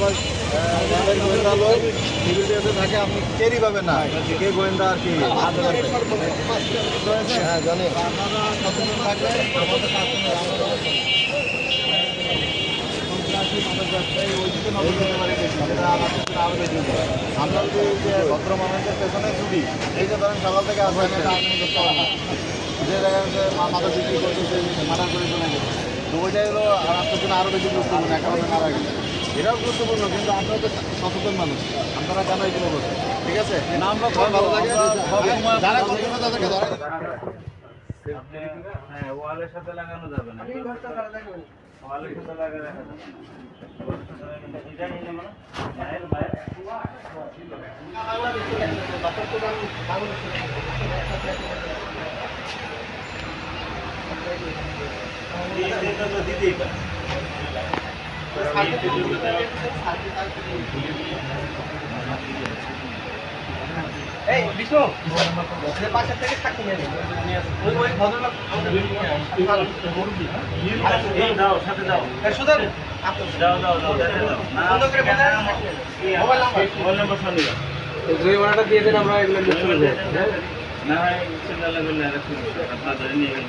আবার গোয়েন্দা লোক সিভিলিটিতে থাকে, আপনি টেরই পাবেন না কে গোয়েন্দা আর কি। হ্যাঁ জানি আমরা যে ভদ্র মানুষের পেছনে ছুটি এই যে ধরেন সকাল থেকে না। যে জায়গায় মাথা বিক্রি করতেছে মাথা করে চলে গেছে তো ওইটাই হলো আর আপনার জন্য আরও বেশি গুরুত্বপূর্ণ একেবারে মারা গেছে এটাও গুরুত্বপূর্ণ কিন্তু আপনারা তো সচেতন মানুষ। আপনারা কেন এগুলো বলছেন ঠিক আছে? আমরা ভালো থাকে যারা সচেতন তাদেরকে ধরা হ্যাঁ ওয়ালের সাথে লাগানো যাবে না। ওয়ালের সাথে লাগানো যাবে। না। এটা নিলে মায়ের মায়ের এটা তো দিতেই পারে। এই বিষ্ণু! পাশের থেকে থাকি ওই ওই ভদ্রলোক দাও সাথে দাও। দাও না। Mobile number. দিয়ে দেন আমরা এগুলো না হয় চিন্তা লাগলে আর সমস্যা আপনার ধরে নিয়ে গেলে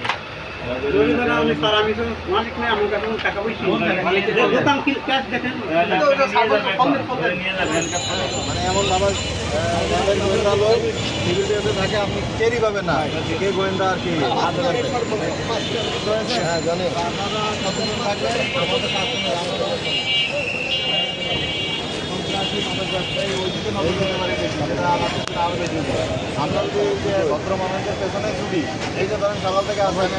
মানে এমন আবার গোয়েন্দা লোক সিভিলিটিতে থাকে আপনি টেরই পাবেন না কে গোয়েন্দা আর কি হ্যাঁ জানি থাকলে আমরা যদি ভদ্র মানুষের পেছনে ছুটি এই যে ধরেন সকাল থেকে করতে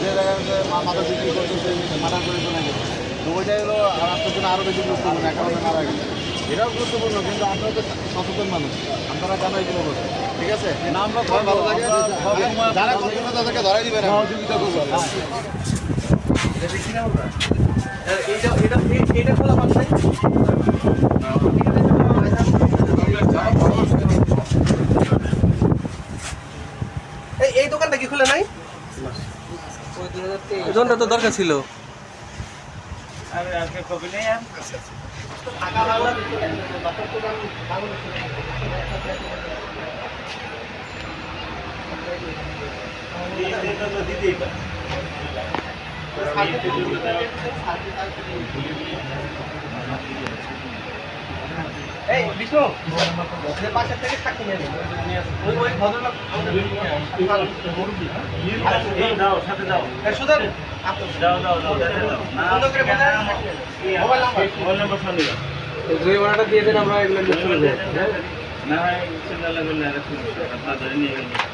যে জায়গায় মাথা বিক্রি করতেছে মাথা করে চলে গেছে তো ওইটাই হলো আপনার জন্য আরও বেশি গুরুত্বপূর্ণ একেবারে মারা গেছে এটাও গুরুত্বপূর্ণ কিন্তু আপনারা তো সচেতন মানুষ আপনারা কেন এগুলো বলছেন ঠিক আছে আমরা ভালো থাকে যারা সচেতন তাদেরকে ধরাই দিবেন। সহযোগিতা করবেন। এই দোকানটা কি খুলে নাই? দোকানটা তো দরকার ছিল। আরে আজকে কবি নেই আর এটা তো দিতেই পারে সাথে দাও সুদান দাও দাও দাও না। মোবাইল নাম্বার মোবাইল দিয়ে দেন আমরা না হয় চিন্তা সমস্যা আপনার ধরে নিয়ে গেলে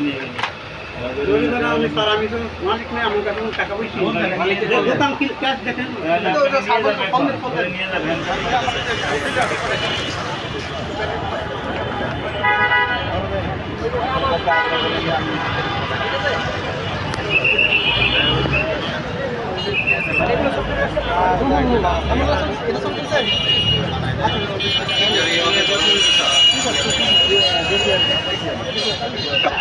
নিয়ে চলে যাই না cặp